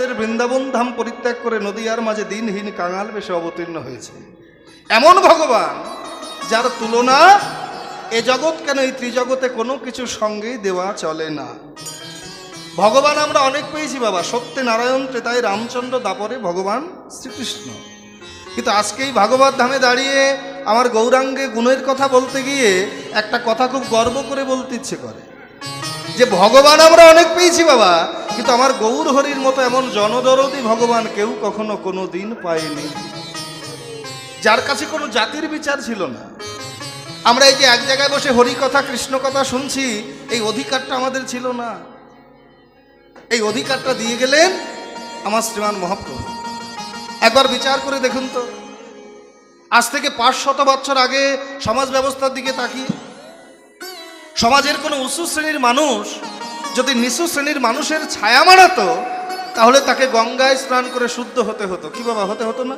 সাদের বৃন্দাবন ধাম পরিত্যাগ করে নদীয়ার মাঝে দিনহীন কাঙাল বেশে অবতীর্ণ হয়েছে। এমন ভগবান যার তুলনা এ জগৎ কেন এই ত্রিজগতে কোনো কিছু সঙ্গেই দেওয়া চলে না। ভগবান আমরা অনেক পেয়েছি বাবা সত্যে নারায়ণ ত্রেতায় রামচন্দ্র, দাপরে ভগবান শ্রীকৃষ্ণ। কিন্তু আজকে এই ভাগবত ধামে দাঁড়িয়ে আমার গৌরাঙ্গে গুণের কথা বলতে গিয়ে একটা কথা খুব গর্ব করে বলতে ইচ্ছে করে। যে ভগবান আমরা অনেক পেয়েছি বাবা, কিন্তু আমার গৌর হরির মতো এমন জনদরদি ভগবান কেউ কখনো কোনো দিন পায়নি। যার কাছে কোনো জাতির বিচার ছিল না। আমরা এই যে এক জায়গায় বসে হরি কথা, কৃষ্ণ কথা শুনছি, এই অধিকারটা আমাদের ছিল না। এই অধিকারটা দিয়ে গেলেন আমার শ্রীমান মহাপ্রভু। একবার বিচার করে দেখুন তো। আজ থেকে পাঁচ শত বছর আগে সমাজ ব্যবস্থার দিকে তাকিয়ে সমাজের কোনো উঁচু শ্রেণির মানুষ যদি নিচু শ্রেণির মানুষের ছায়া মারাতো তাহলে তাকে গঙ্গায় স্নান করে শুদ্ধ হতে হতো। কি বাবা, হতে হতো না?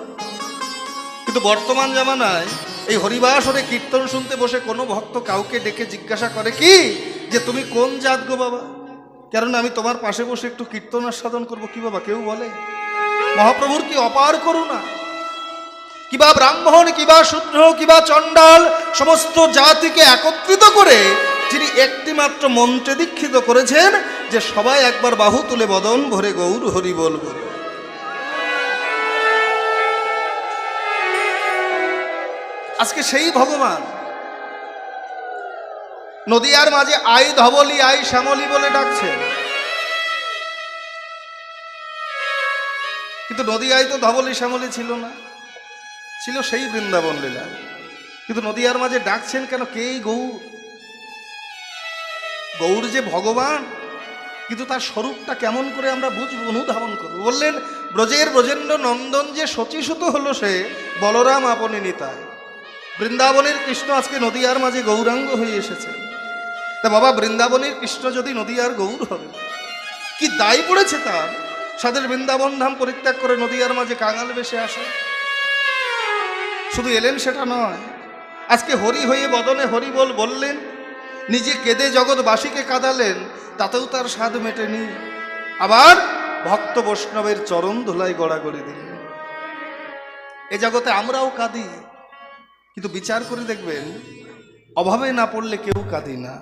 কিন্তু বর্তমান জামানায় এই হরিবাসরে কীর্তন শুনতে বসে কোনো ভক্ত কাউকে ডেকে জিজ্ঞাসা করে কি যে, তুমি কোন জাত গো বাবা? কারণ আমি তোমার পাশে বসে একটু কীর্তন আস্বাদন করব। কি বাবা, কেউ বলে? মহাপ্রভুর কি অপার করু করুণা কিবা ব্রাহ্মণ কিবা শূদ্র কিবা চণ্ডাল, সমস্ত জাতিকে একত্রিত করে তিনি একটি মাত্র মন্ত্রে দীক্ষিত করেছেন, যে সবাই একবার বাহু তুলে বদন ভরে গৌর হরি বল বল। আজকে সেই ভগবান, নদিয়ার মাঝে আই ধবলি, আই শ্যামলি বলে ডাকছেন। কিন্তু নদিয়ায় তো ধবলি, শ্যামলি ছিল না। ছিল সেই বৃন্দাবন লীলা। কিন্তু নদিয়ার মাঝে ডাকছেন কেন কেই গৌর? গৌর যে ভগবান, কিন্তু তার স্বরূপটা কেমন করে আমরা বুঝব, অনুধাবন করব? বললেন, ব্রজের ব্রজেন্দ্র নন্দন যে শচীসুত হলো সে, বলরাম আপনি নিতায় বৃন্দাবনের কৃষ্ণ আজকে নদীয়ার মাঝে গৌরাঙ্গ হয়ে এসেছে। তা বাবা, বৃন্দাবনের কৃষ্ণ যদি নদিয়ার গৌর হবে, কি দায় পড়েছে তার? সাদের বৃন্দাবন ধাম পরিত্যাগ করে নদীয়ার মাঝে কাঙাল বেশে আসে। শুধু এলেন সেটা নয়, আজকে হরি হয়ে বদনে হরি বল বললেন নিজে কেঁদে জগৎবাসীকে কাঁদালেন, তাতেও তার স্বাদ মেটেনি। আবার ভক্ত বৈষ্ণবের চরণ ধুলাই গড়াগড়ি দিলেন। এ জগতে আমরাও কাঁদি, কিন্তু বিচার করে দেখবেন, অভাবে না পড়লে কেউ কাঁদি না।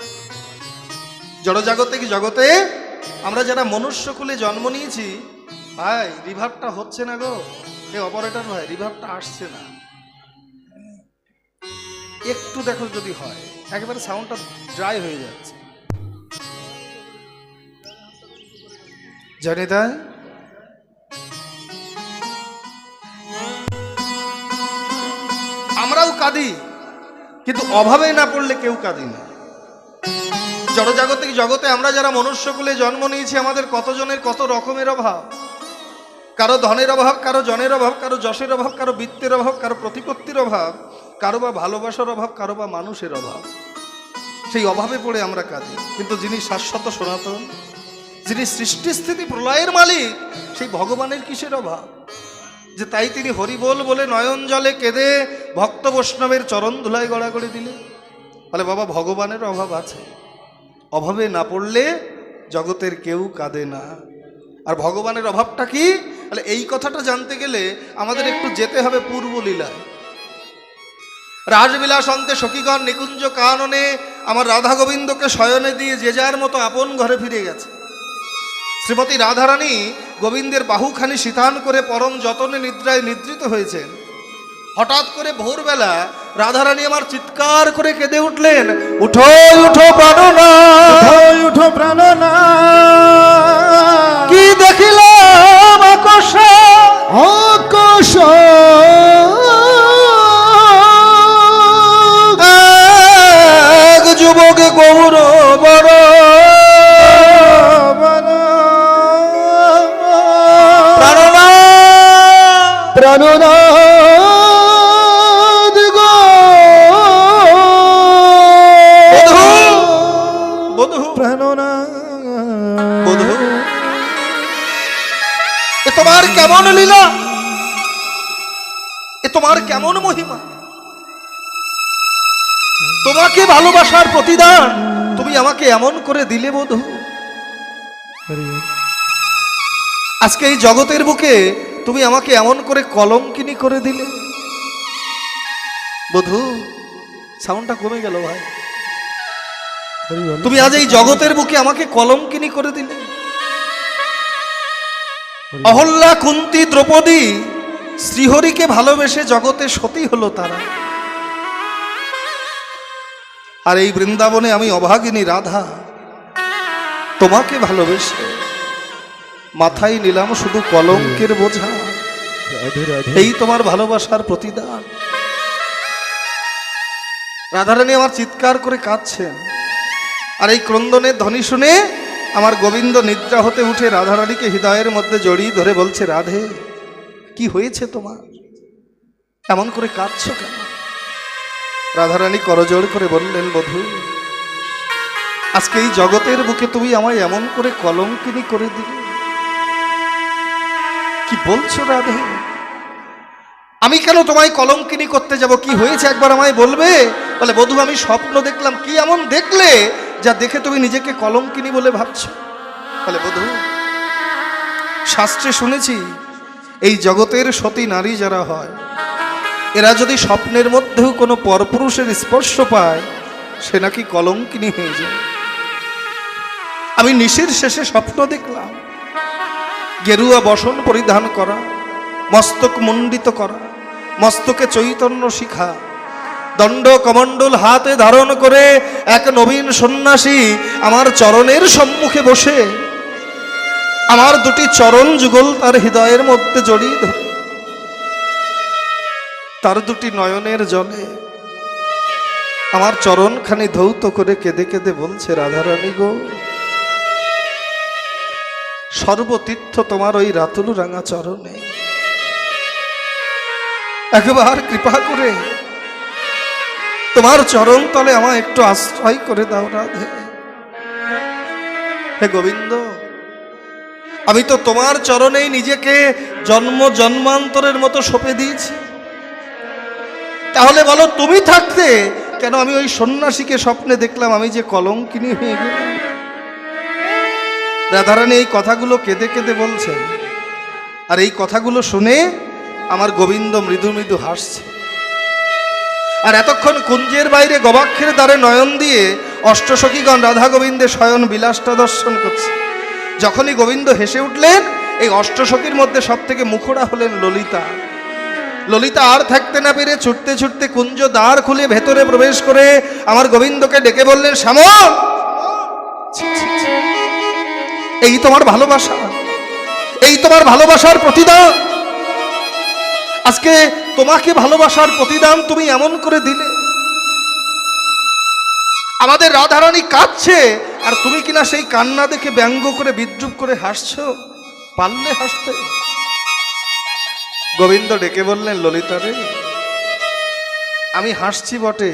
জড়জাগতিক জগতে আমরা যারা মনুষ্যকুলে জন্ম নিয়েছি, ভাই রিভারটা হচ্ছে না গো। এ অপারেটর ভাই রিভারটা আসছে না। একটু দেখো যদি হয়। একেবারে সাউন্ডটা ড্রাই হয়ে যাচ্ছে। জানি তাই আমরাও কাঁদি, কিন্তু অভাবে না পড়লে কেউ কাঁদি না। জড়জাগতিক জগতে আমরা যারা মনুষ্যকুলে জন্ম নিয়েছি, আমাদের কতজনের কত রকমের অভাব? কারও ধনের অভাব, কারও জনের অভাব, কারও যশের অভাব, কারও বৃত্তের অভাব, কারও প্রতিপত্তির অভাব। কারও বা ভালোবাসার অভাব, কারও বা মানুষের অভাব। সেই অভাবে পড়ে আমরা কাঁদি। কিন্তু যিনি শাশ্বত সনাতন, যিনি সৃষ্টিস্থিতি প্রলয়ের মালিক, সেই ভগবানের কিসের অভাব? যে তাই তিনি হরিবোল বলে নয়ন জলে কেঁদে ভক্ত বৈষ্ণবের চরণ ধুলাই গড়াগড়ি দিলে বলে, বাবা, ভগবানের অভাব আছে। অভাবে না পড়লে জগতের কেউ কাঁদে না। আর ভগবানের অভাবটা কি? তাহলে এই কথাটা জানতে গেলে আমাদের একটু যেতে হবে পূর্ব লীলায় রাজবিলাস অন্তে সখীগণ নিকুঞ্জ কাননে আমার রাধা গোবিন্দকে শয়নে দিয়ে যে যার মতো আপন ঘরে ফিরে গেছে। শ্রীমতী রাধারানী গোবিন্দের বাহুখানি শীতান করে পরম যতনে নিদ্রায় নিদ্রিত হয়েছেন। হঠাৎ করে ভোরবেলা রাধারানী আমার চিৎকার করে কেঁদে উঠলেন উঠো উঠো প্রাণনা উঠো প্রাণনা কি দেখিলাম যুবক গৌর বড় প্রাণনা প্রাণনাদ গো বধূ প্রাণনা বধূ এ তোমার কেমন লীলা? ভালোবাসার প্রতিদান। তুমি আমাকে এমন করে দিলে বধূ। আজকে এই জগতের বুকে তুমি আমাকে এমন করে কলঙ্কিনী করে দিলে। বধু, সাউন্ডটা কমে গেল ভাই। তুমি আজ এই জগতের বুকে আমাকে কলঙ্কিনী করে দিলে। অহল্যা কুন্তি দ্রৌপদী, শ্রীহরিকে ভালোবেসে জগতে সতী হলো তারা। আর এই বৃন্দাবনে আমি অভাগিনী রাধা। তোমাকে ভালোবেসে মাথায় নিলাম শুধু কলঙ্কের বোঝা। এই তোমার ভালোবাসার প্রতিদান। রাধারানী আমার চিৎকার করে কাঁদছেন। আর এই ক্রন্দনের ধ্বনি শুনে আমার গোবিন্দ নিদ্রা হতে উঠে রাধারানীকে হৃদয়ের মধ্যে জড়িয়ে ধরে বলছে রাধে কি হয়েছে তোমার? এমন করে কাঁদছ কেন? রাধারানী করজোড় করে বললেন, বধূ, আজকে এই জগতের বুকে তুমি আমায় এমন করে কলঙ্কিনী করে দিলে। কি বলছো রাধে? আমি কেন তোমায় কলঙ্কিনী করতে যাব? কি হয়েছে? একবার আমায় বলবে? বলে, বধু, আমি স্বপ্ন দেখলাম। কি এমন দেখলে যা দেখে তুমি নিজেকে কলঙ্কিনী বলে ভাবছ? বলে, বধু, শাস্ত্রে শুনেছি, এই জগতের সতী নারী যারা হয় এরা যদি স্বপ্নের মধ্যেও কোনো পরপুরুষের স্পর্শ পায়, সে নাকি কলঙ্কিনী হয়ে যায়। আমি নিশির শেষে স্বপ্ন দেখলাম, গেরুয়া বসন পরিধান করা, মস্তক মুণ্ডিত করা, মস্তকে চৈতন্য শিখা, দণ্ড কমণ্ডল হাতে ধারণ করে এক নবীন সন্ন্যাসী আমার চরণের সম্মুখে বসে। আমার দুটি চরণ যুগল তার হৃদয়ের মধ্যে জড়িয়ে ধরে। তার দুটি নয়নের জলে। আমার চরণখানি ধৌত করে কেঁদে কেঁদে বলছে, রাধারানী গো, সর্বতীর্থ তোমার ওই রাতুলু রাঙা চরণে। একবার কৃপা করে তোমার চরণ তলে আমায় একটু আশ্রয় করে দাও রাধে। হে গোবিন্দ, আমি তো তোমার চরণেই নিজেকে জন্ম জন্মান্তরের মতো সঁপে দিয়েছি। তাহলে বলো, তুমি থাকতে? কেন আমি ওই সন্ন্যাসীকে স্বপ্নে দেখলাম, আমি যে কলঙ্কিনী হয়ে গেলাম? রাধারানী এই কথাগুলো কেঁদে কেঁদে বলছেন, আর এই কথাগুলো শুনে আমার গোবিন্দ মৃদু মৃদু হাসছে। আর এতক্ষণ কুঞ্জের বাইরে গবাক্ষের দ্বারে নয়ন দিয়ে অষ্টসখীগণ রাধা গোবিন্দের শয়ন বিলাসটা দর্শন করছে। যখনই গোবিন্দ হেসে উঠলেন, এই অষ্টসখীর মধ্যে সব থেকে মুখরা হলেন ললিতা। ললিতা আর থাকতে না পেরে ছুটতে ছুটতে কুঞ্জ দ্বার খুলে ভেতরে প্রবেশ করে আমার গোবিন্দকে ডেকে বললেন ছি। এই তোমার ভালোবাসা, এই তোমার ভালোবাসার প্রতিদান। আজকে তোমাকে ভালোবাসার প্রতিদান তুমি এমন করে দিলে। আমাদের রাধারানী কাঁদছে, আর তুমি কিনা সেই কান্না দেখে ব্যঙ্গ করে বিদ্রুপ করে হাসছো। পারলে হাসতে। গোবিন্দ ডেকে বললেন, ললিতা রে, আমি হাসছি বটে,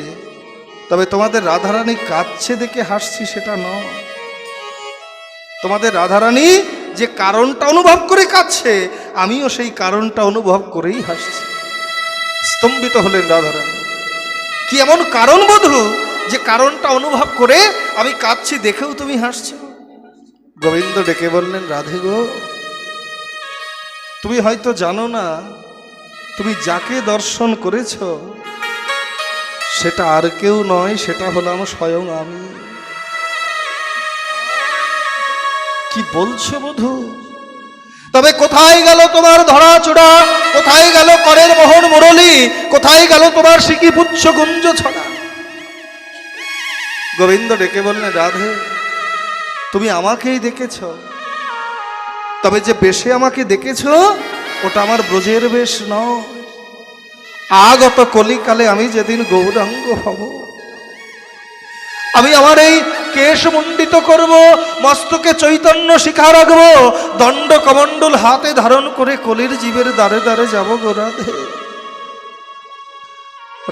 তবে তোমাদের রাধারানী কাঁদছে দেখে হাসছি সেটা নয়। তোমাদের রাধারানী যে কারণটা অনুভব করে কাঁদছে, আমিও সেই কারণটা অনুভব করেই হাসছি। স্তম্ভিত হলেন রাধারানী। কি এমন কারণ বধু যে কারণটা অনুভব করে আমি কাঁদছি দেখেও তুমি হাসছো? গোবিন্দ ডেকে বললেন, রাধে গো তুমি হয়তো জানো না, তুমি যাকে দর্শন করেছ, সেটা আর কেউ নয়, সেটা হলাম স্বয়ং আমি। কি বলছো বধু? তবে কোথায় গেল তোমার ধরা চূড়া কোথায় গেল করের মোহন মুরলী? কোথায় গেল তোমার সিকি পুচ্ছ গুঞ্জ ছড়া? গোবিন্দ ডেকে বললেন, রাধে, তুমি আমাকেই দেখেছ। তবে যে বেশে আমাকে দেখেছ, ওটা আমার ব্রজের বেশ নয়। আগত কলিকালে আমি যেদিন গৌরাঙ্গ হব, আমি আমার এই কেশ মণ্ডিত করব, মস্তকে চৈতন্য শিখা রাখব, দণ্ড কমণ্ডল হাতে ধারণ করে কলির জীবের দ্বারে দ্বারে যাব গো রাধে।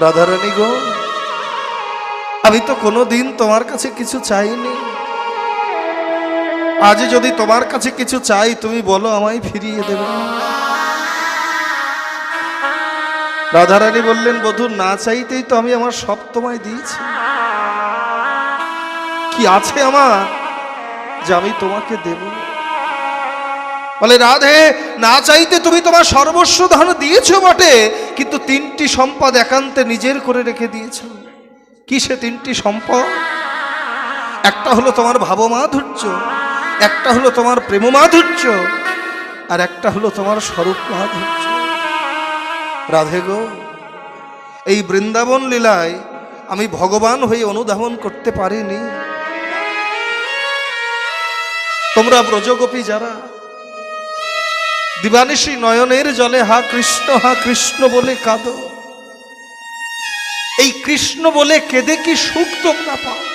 রাধারানী গো, আমি তো কোনো দিন তোমার কাছে কিছু চাইনি। আজ যদি তোমার কাছে কিছু চাই, তুমি বলো, আমায় ফিরিয়ে দেবে। রাধারানী বললেন, বধূ, না চাইতেই তো আমি আমার সব তোমায় দিয়েছি। কি আছে আমার যে আমি তোমাকে দেব বলে, রাধে, না চাইতে তুমি তোমার সর্বস্ব ধন দিয়েছ বটে, কিন্তু তিনটি সম্পদ একান্তে নিজের করে রেখে দিয়েছ। কি সে তিনটি সম্পদ? একটা হলো তোমার ভাবমাধুর্য একটা হলো তোমার প্রেম মাধুর্য আর একটা হলো তোমার স্বরূপ মাধুর্য রাধে গো, এই বৃন্দাবন লীলায় আমি ভগবান হয়ে অনুধাবন করতে পারিনি। তোমরা ব্রজগোপী যারা, দিবানিশী নয়নের জলে হা কৃষ্ণ হা কৃষ্ণ বলে কাঁদো। এই কৃষ্ণ বলে কেঁদে কি সুখ তোমরা পাও?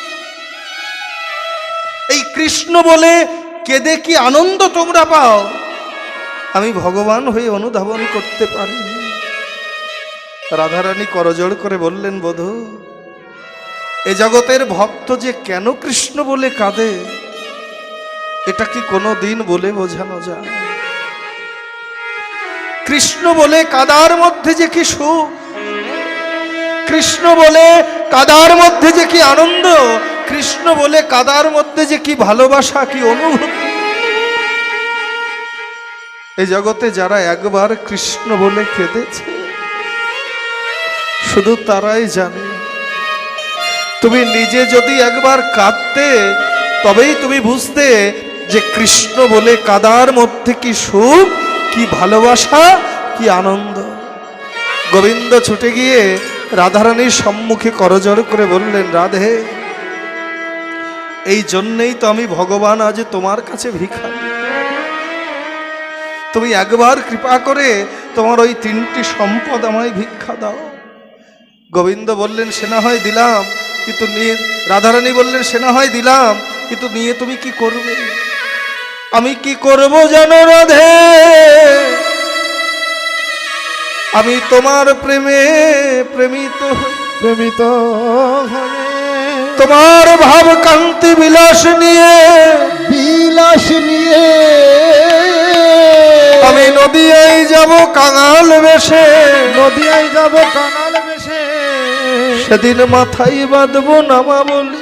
কৃষ্ণ বলে, কেঁদে কি আনন্দ তোমরা পাও? আমি ভগবান হয়ে অনুধাবন করতে পারিনি রাধারানী করজোড় করে বললেন, বধূ, এ জগতের ভক্ত যে কেন কৃষ্ণ বলে কাঁদে, এটা কি কোনো দিন বলে বোঝানো যায়? কৃষ্ণ বলে, কাদার মধ্যে যে কি সুখ? কৃষ্ণ বলে, কাদার মধ্যে যে কি আনন্দ? কৃষ্ণ বলে কাদার মধ্যে যে কি ভালোবাসা, কি অনুভূতি। এই জগতে যারা একবার কৃষ্ণ বলে কেঁদেছে, শুধু তারাই জানে। তুমি নিজে যদি একবার কাঁদতে, তবেই তুমি বুঝতে যে কৃষ্ণ বলে কাদার মধ্যে কি সুখ, কি ভালোবাসা, কি আনন্দ। গোবিন্দ ছুটে গিয়ে রাধারানীর সম্মুখে করজড় করে বললেন, রাধে এই জন্যেই তো আমি ভগবান আজ তোমার কাছে ভিক্ষা। তুমি একবার কৃপা করে তোমার ওই তিনটি সম্পদ আমায় ভিক্ষা দাও। গোবিন্দ বললেন সে না হয় দিলাম, কিন্তু নিয়ে রাধারানী বললেন সে না হয় দিলাম, কিন্তু নিয়ে তুমি কি করবে? আমি কি করব জানো রাধে? আমি তোমার প্রেমে প্রেমিত প্রেমিত হয়ে তোমার ভাব কান্তি বিলাস নিয়ে। বিলাস নিয়ে। আমি নদিয়ায় যাব কাঙাল বেশে। নদিয়ায় যাব কানাল বেশে। সেদিন মাথায় বাঁধবো নামা বলি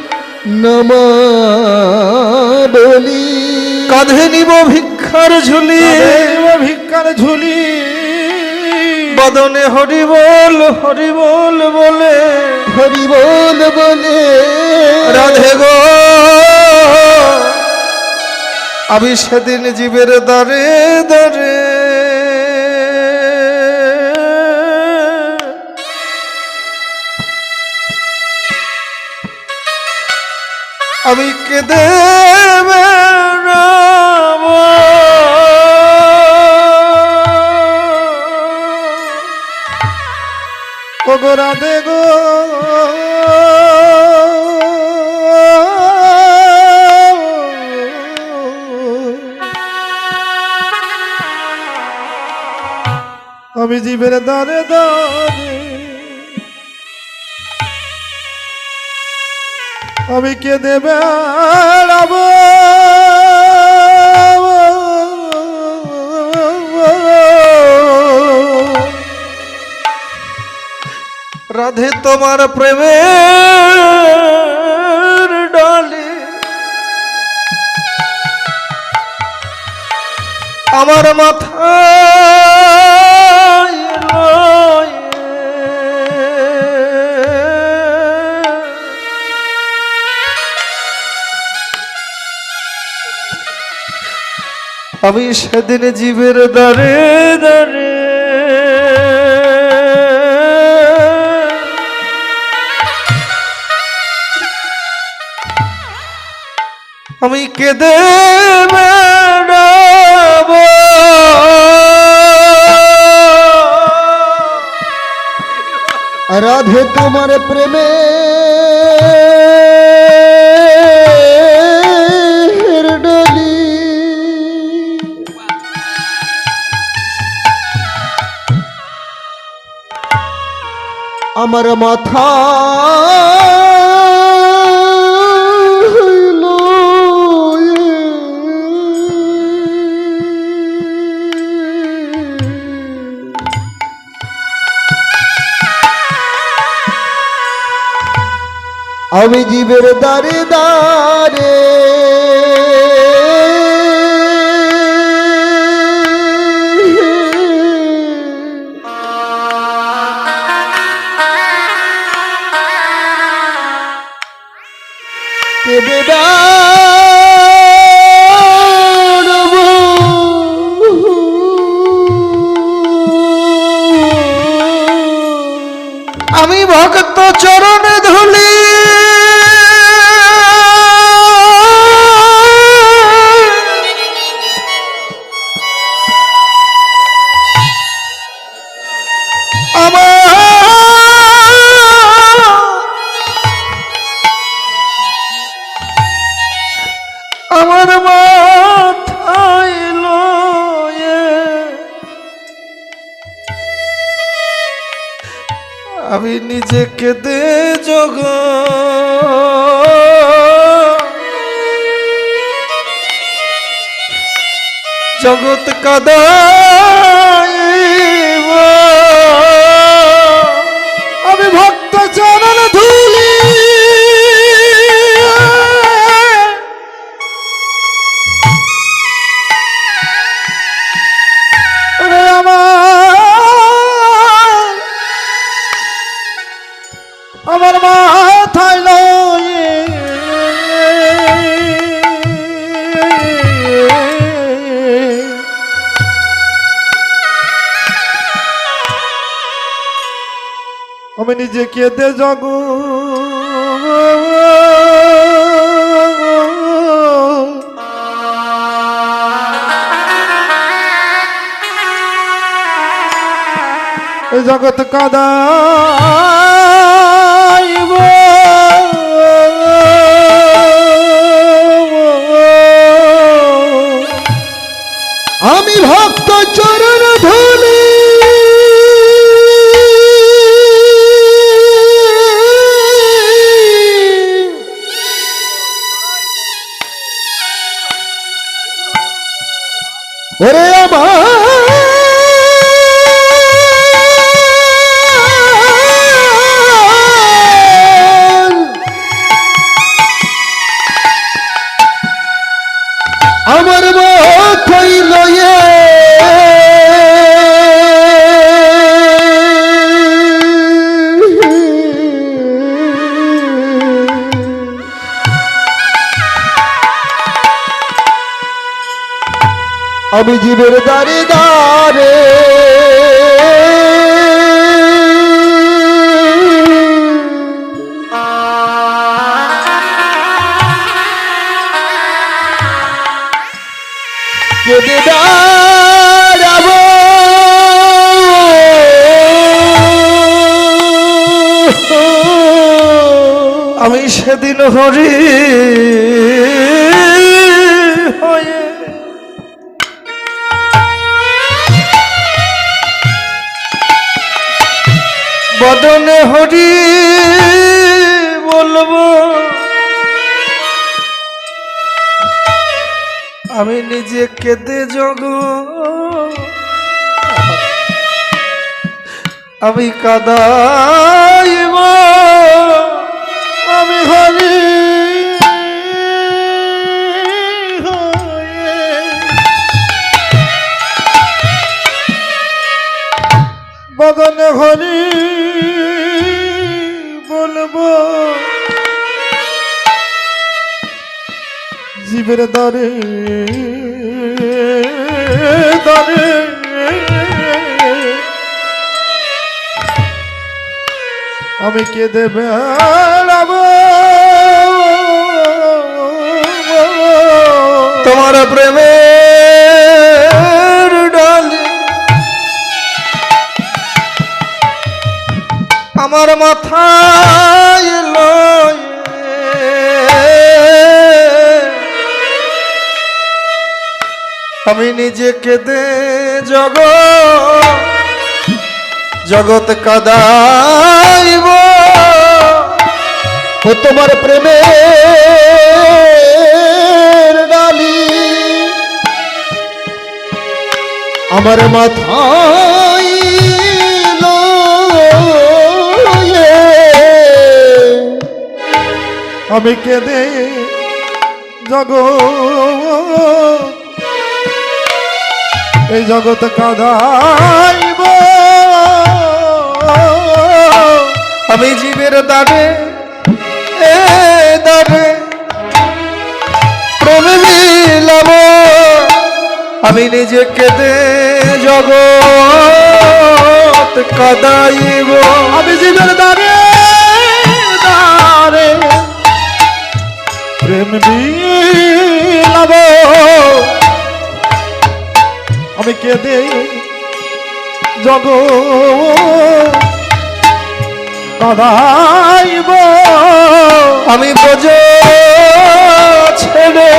নামা বলি কাঁধে নিব ভিক্ষার ঝুলি। ভিক্ষার ঝুলি। বদনে হরি বল হরি বল বলে। হরি বল বলে। রাধে গো। আমি সেদিন জীবের দারে দারে আমি কেঁদে বেড়াবো। ওগো রাধে গো আমি জীবের দারে দারে আমি কে দেবে রাধে তোমার প্রেমের ডালে। আমার মাথা আমি সেদিন জীবের দারে দারে আমি কেঁদে বেড়াবো। রাধে তোমার প্রেমে আমার মাথা আমি জীবের দ্বারে দারে জগৎ কদ আমি ভক্ত চরণ আমি নিজে কেঁদে জগ। জগৎ কাদাইব আমি জীবের কেঁদে দাঁড়াবো আমি সেদিন হরি বদনে হরি বলব আমি নিজে কেঁদে জগ। আমি কাদাইব আমি হরি বদনে হরি জীবের দরে দরে। আমি কে বেড়াবো। তোমার প্রেমের আমার মাথায় লয়ে। আমি নিজেকে দে জগ জগৎ কাদাইব। ও তোমার প্রেমের ডালি। আমার মাথায় আমি কেঁদে জগ এই জগৎ কাদাইব। আমি জীবের দাঁড়ে, এ দাঁড়ে প্রেম মিলাব আমি নিজে কেঁদে জগৎ কাদাইব। আমি জীবের দাঁড়ে প্রেম বিলাব আমি কেঁদে জগ কাদাইব আমি বোঝ ছেড়ে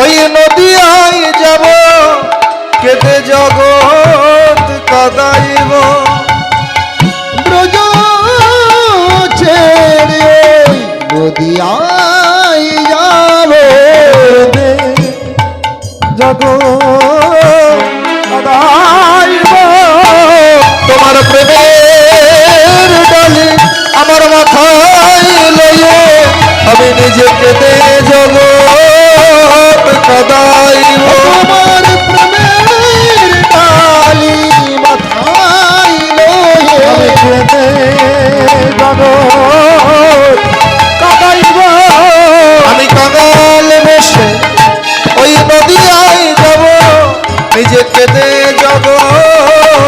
ওই নদিয়ায় যাব। কেটে জগৎ কাদাইব। ব্রজ ছেড়ে নদিয়ায় জগ তোমার প্রেমের ডালি আমার মাথায় লইয়ে আমি নিজেকে দে জগৎ কাদাইব আমার প্রেমের ডালি মাথায় লয়ে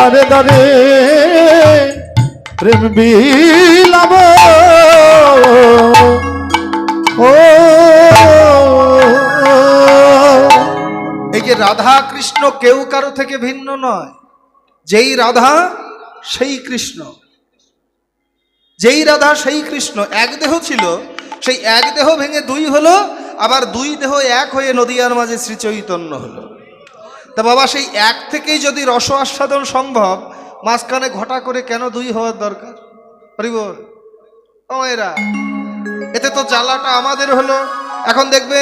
দারে দারে, প্রেম বিলাব। ও। এই যে রাধা কৃষ্ণ কেউ কারও থেকে ভিন্ন নয়। যেই রাধা, সেই কৃষ্ণ। যেই রাধা, সেই কৃষ্ণ। এক দেহ ছিল, সেই এক দেহ ভেঙে দুই হলো, আবার দুই দেহ এক হয়ে নদীয়ার মাঝে শ্রীচৈতন্য হলো। তা বাবা, সেই এক থেকেই যদি রস আস্বাদন সম্ভব, মাঝখানে ঘটা করে কেন দুই হওয়ার দরকার? হরিবল, ও এরা এতে তো জ্বালাটা আমাদের হলো। এখন দেখবে